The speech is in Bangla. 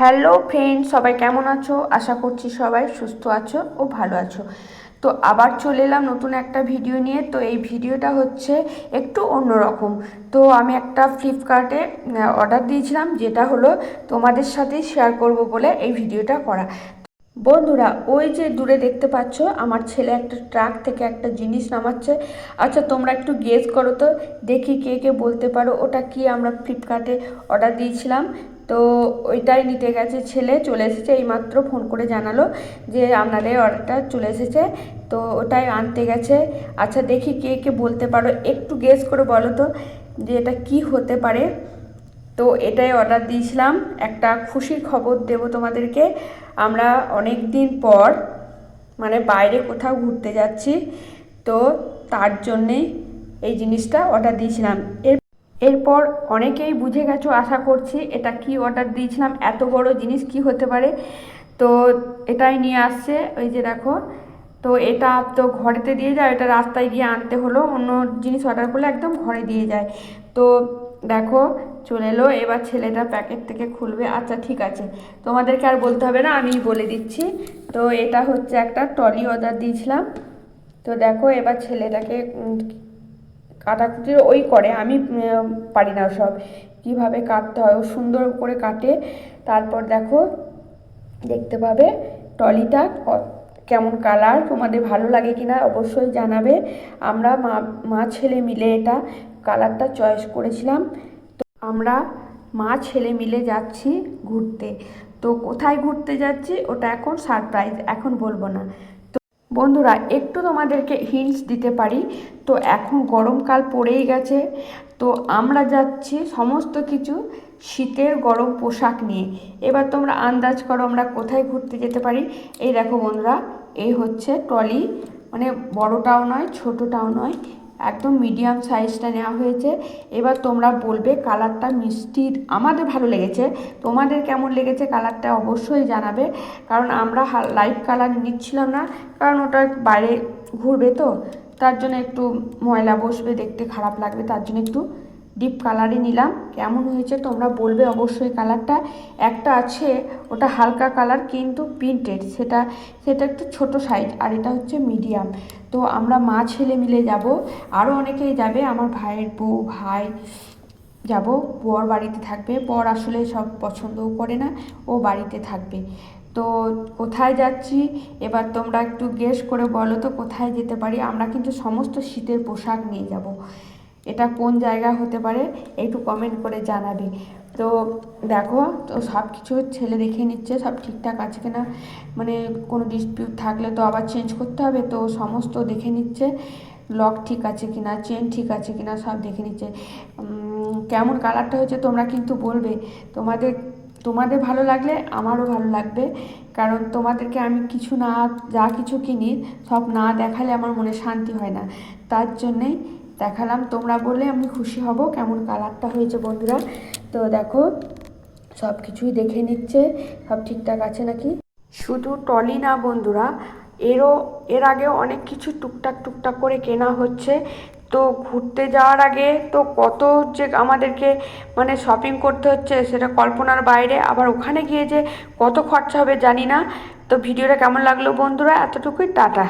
হ্যালো ফ্রেন্ড, সবাই কেমন আছো? আশা করছি সবাই সুস্থ আছো ও ভালো আছো। তো আবার চলে এলাম নতুন একটা ভিডিও নিয়ে। তো এই ভিডিওটা হচ্ছে একটু অন্যরকম। তো আমি একটা ফ্লিপকার্টে অর্ডার দিয়েছিলাম, যেটা হলো তোমাদের সাথেই শেয়ার করব বলে এই ভিডিওটা করা। বন্ধুরা, ওই যে দূরে দেখতে পাচ্ছ, আমার ছেলে একটা ট্রাক থেকে একটা জিনিস নামাচ্ছে। আচ্ছা তোমরা একটু গেস করো তো, দেখি কে কে বলতে পারো। ওটা কি আমরা ফ্লিপকার্টে অর্ডার দিয়েছিলাম? তো ওইটাই নিতে গেছে ছেলে, চলে এসেছে, এইমাত্র ফোন করে জানালো যে আপনাদের অর্ডারটা চলে এসেছে। তো ওটাই আনতে গেছে। আচ্ছা দেখি কে কে বলতে পারো, একটু গেস করে বলো তো, যে এটা কি হতে পারে। তো এটাই অর্ডার দিয়েছিলাম। একটা খুশির খবর দেব তোমাদেরকে। আমরা অনেক দিন পর মানে বাইরে কোথাও ঘুরতে যাচ্ছি, তো তার জন্যেই এই জিনিসটা অর্ডার দিয়েছিলাম। এর এরপর অনেকেই বুঝে গেছো, আশা করছি এটা কি অর্ডার দিয়েছিলাম, এত বড় জিনিস কি হতে পারে? তো এটাই নিয়ে আসছে, ওই যে দেখো। তো এটা তো ঘরেতে দিয়ে যায়, এটা রাস্তায় গিয়ে আনতে হলো অন্য জিনিস অর্ডার করলে একদম ঘরে দিয়ে যায়। তো দেখো, চলে এলো, এবার ছেলেটা প্যাকেট থেকে খুলবে। আচ্ছা ঠিক আছে। তোমাদেরকে আর বলতে হবে না আমি বলে দিচ্ছি। তো এটা হচ্ছে একটা ট্রলি অর্ডার দিয়েছিলাম। তো দেখো, এবার ছেলেটাকে কাটাকুটি ওই করে, আমি পারি না সব। কীভাবে কাটতে হয়, ও সুন্দর করে কাটে। তারপর দেখো, দেখতে পাবে ট্রলিটা ক- কেমন কালার, তোমাদের ভালো লাগে কিনা অবশ্যই জানাবে। আমরা মা মা ছেলে মিলে এটা কালারটা চয়েস করেছিলাম। তো আমরা মা ছেলে মিলে যাচ্ছি ঘুরতে। তো কোথায় ঘুরতে যাচ্ছি, ওটা এখন সারপ্রাইজ এখন বলব না। বন্ধুরা, একটু তোমাদেরকে হিন্টস দিতে পারি। তো এখন গরমকাল পড়েই গেছে। তো আমরা যাচ্ছি সমস্ত কিছু শীতের গরম পোশাক নিয়ে। এবার তোমরা আন্দাজ করো আমরা কোথায় ঘুরতে যেতে পারি। এই দেখো বন্ধুরা, এই হচ্ছে ট্রলি। মানে বড়টাও নয়, ছোটোটাও নয়। একদম মিডিয়াম সাইজটা নেওয়া হয়েছে। এবার তোমরা বলবে কালারটা মিষ্টির, আমাদের ভালো লেগেছে। তোমাদের কেমন লেগেছে কালারটা অবশ্যই জানাবে। কারণ আমরা লাইট কালার নিচ্ছিলাম না, কারণ ওটা বাইরে ঘুরবে তো। তার জন্য একটু ময়লা বসবে, দেখতে খারাপ লাগবে, তার জন্য একটু ডিপ কালারই নিলাম। কেমন হয়েছে তোমরা বলবে অবশ্যই কালারটা একটা আছে, ওটা হালকা কালার কিন্তু প্রিন্টেড সেটা সেটা একটু ছোট সাইজ আর এটা হচ্ছে মিডিয়াম তো আমরা মা ছেলে মিলে যাব। আরও অনেকেই যাবে। আমার ভাইয়ের বউ, ভাই যাব। বর বাড়িতে থাকবে। বর আসলে সব পছন্দও করে না, ও বাড়িতে থাকবে। তো কোথায় যাচ্ছি? এবার তোমরা একটু গেস করে বলো তো, কোথায় যেতে পারি? আমরা কিন্তু সমস্ত শীতের পোশাক নিয়ে যাব। এটা কোন জায়গা হতে পারে একটু কমেন্ট করে জানাবে। তো দেখো, তো সব কিছু ছেলে দেখে নিচ্ছে, সব ঠিকঠাক আছে কিনা? মানে কোনো ডিসপিউট থাকলে তো আবার চেঞ্জ করতে হবে, তো সমস্ত দেখে নিচ্ছে লক ঠিক আছে কিনা চেন ঠিক আছে কিনা, সব দেখে নিচ্ছে। কেমন কালারটা হয়েছে তোমরা কিন্তু বলবে। তোমাদের তোমাদের ভালো লাগলে আমারও ভালো লাগবে, কারণ তোমাদেরকে আমি কিছু না, যা কিছু কিনি, সব না দেখালে আমার মনে শান্তি হয় না। তার জন্যেই দেখালাম, তোমরা বললে আমি খুশি হব, কেমন কালারটা হয়েছে বন্ধুরা। তো দেখো, সব কিছুই দেখে নিচ্ছে, সব ঠিকঠাক আছে নাকি? শুধু টলি না বন্ধুরা, এরও, এর আগেও অনেক কিছু টুকটাক টুকটাক করে কেনা হচ্ছে। তো ঘুরতে যাওয়ার আগে তো কত যে আমাদেরকে মানে শপিং করতে হচ্ছে, সেটা কল্পনার বাইরে। আবার ওখানে গিয়ে যে কত খরচা হবে জানি না। তো ভিডিওটা কেমন লাগল বন্ধুরা? এতটুকুই, টাটা।